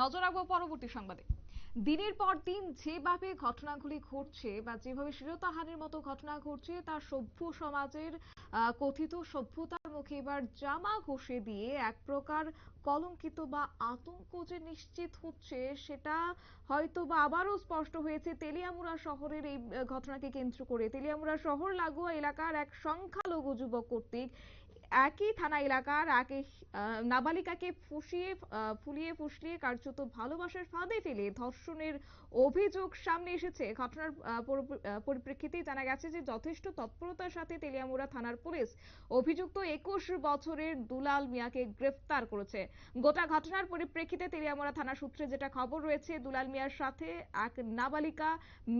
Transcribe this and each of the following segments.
নজর রাখব পরবর্তী সংবাদে। দিনের পর দিন যেভাবে ঘটনাগুলি ঘটছে বা যেভাবে শিরতাহানির মতো ঘটনা ঘটছে তা সভ্য সমাজের কথিত সভ্যতার মুখে এবার জামা ঘষে দিয়ে এক প্রকার কলঙ্কিত বা আতঙ্ক যে নিশ্চিত হচ্ছে, সেটা হয়তো বা আবারও স্পষ্ট হয়েছে তেলিয়ামুড়া শহরের এই ঘটনাকে কেন্দ্র করে। তেলিয়ামুড়া শহর লাগোয়া এলাকার এক সংখ্যালঘু যুবক কর্তৃক একই থানা এলাকার একে আহ, নাবালিকাকে ফুসিয়ে ফুলিয়ে ফুসলিয়ে কার্যত ভালোবাসার ফাঁদে ফেলে ধর্ষণের অভিযোগ সামনে এসেছে। ঘটনার পরিপ্রেক্ষিতে জানা গেছে যে যথেষ্ট তৎপরতার সাথে তেলিয়ামুড়া থানার পুলিশ অভিযুক্ত একুশ বছরের দুলাল মিয়াকে গ্রেফতার করেছে। গোটা ঘটনার পরিপ্রেক্ষিতে তেলিয়ামুড়া থানা সূত্রে যেটা খবর রয়েছে দুলাল মিয়ার সাথে এক নাবালিকা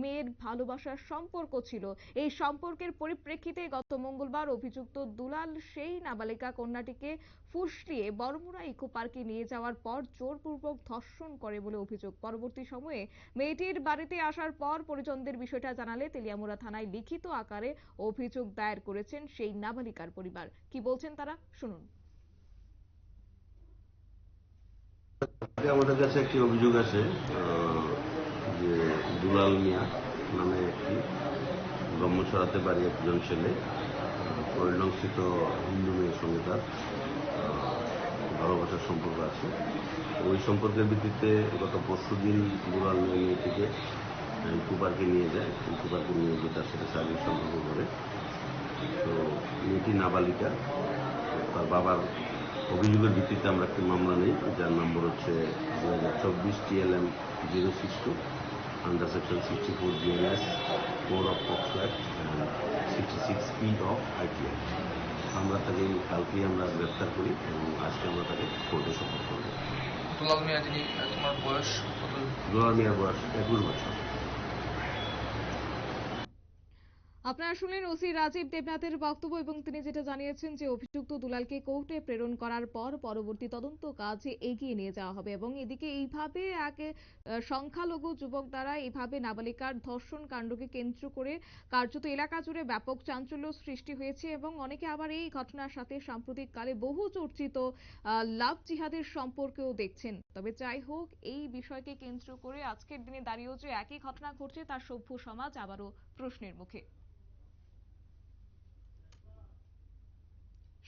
মেয়ের ভালোবাসার সম্পর্ক ছিল। এই সম্পর্কের পরিপ্রেক্ষিতে গত মঙ্গলবার অভিযুক্ত দুলাল সেই নাবালিকা কন্যাটিকে ফুসলিয়ে বড়মুড়া ইকো পার্কে নিয়ে যাওয়ার পর জোরপূর্বক ধর্ষণ করে বলে অভিযোগ। পরবর্তী সময়ে মেয়েটির বাড়িতে আসার পর পরিজনদের বিষয়টা জানালে তেলিয়ামুড়া থানায় লিখিত আকারে অভিযোগ দায়ের করেছেন সেই নাবালিকার পরিবার। কি বলছেন তারা? শুনুন। আমাদের কাছে একটি অভিযোগ আছে যে দুলাল মিয়া নামে একটি ব্রহ্মছড়াতে বাড়ি একজন ছেলে পরিলক্ষিত হিন্দু মেয়ের সঙ্গে তার ভালোবাসার সম্পর্ক আছে। ওই সম্পর্কের ভিত্তিতে গত পরশু দিন মিয়া মেয়েটিকে ইকো পার্কে নিয়ে যায়। ইকো পার্কে নিয়ে গিয়ে তার সাথে শারীরিক সম্পর্ক করে। তো মেয়েটি নাবালিকা। তার বাবার অভিযোগের ভিত্তিতে আমরা একটি মামলা নেই। যার নম্বর হচ্ছে দু হাজার চব্বিশ TLM zero six two under section sixty four GNS four of act sixty six E of IT আমরা তাকে কালকে আমরা গ্রেপ্তার করি এবং আজকে আমরা তাকে কোর্টে সফর করব। দুলাল মিয়া যিনি তোমার বয়স কত? দুলাল মিয়ার বয়স একুশ বছর। আপনারা শুনলেন ওসি রাজীব দেবনাথের বক্তব্য এবং তিনি যেটা জানিয়েছেন যে অভিযুক্ত দুলালকে কোর্টে প্রেরণ করার পর পরবর্তী তদন্ত কাজে এগিয়ে নিয়ে যাওয়া হবে এবং এদিকে এইভাবে এক সংখ্যালঘু যুবক দ্বারা এইভাবে নাবালিকার ধর্ষণ কাণ্ডকে কেন্দ্র করে কার্যত এলাকা জুড়ে ব্যাপক চাঞ্চল্য সৃষ্টি হয়েছে এবং অনেকে আবার এই ঘটনার সাথে সাম্প্রতিককালে বহু চর্চিত লাভ জিহাদের সম্পর্কেও দেখছেন। তবে যাই হোক, এই বিষয়কে কেন্দ্র করে আজকের দিনে দাঁড়িয়েও যে একই ঘটনা ঘটছে তার সভ্য সমাজ আবারও প্রশ্নের মুখে।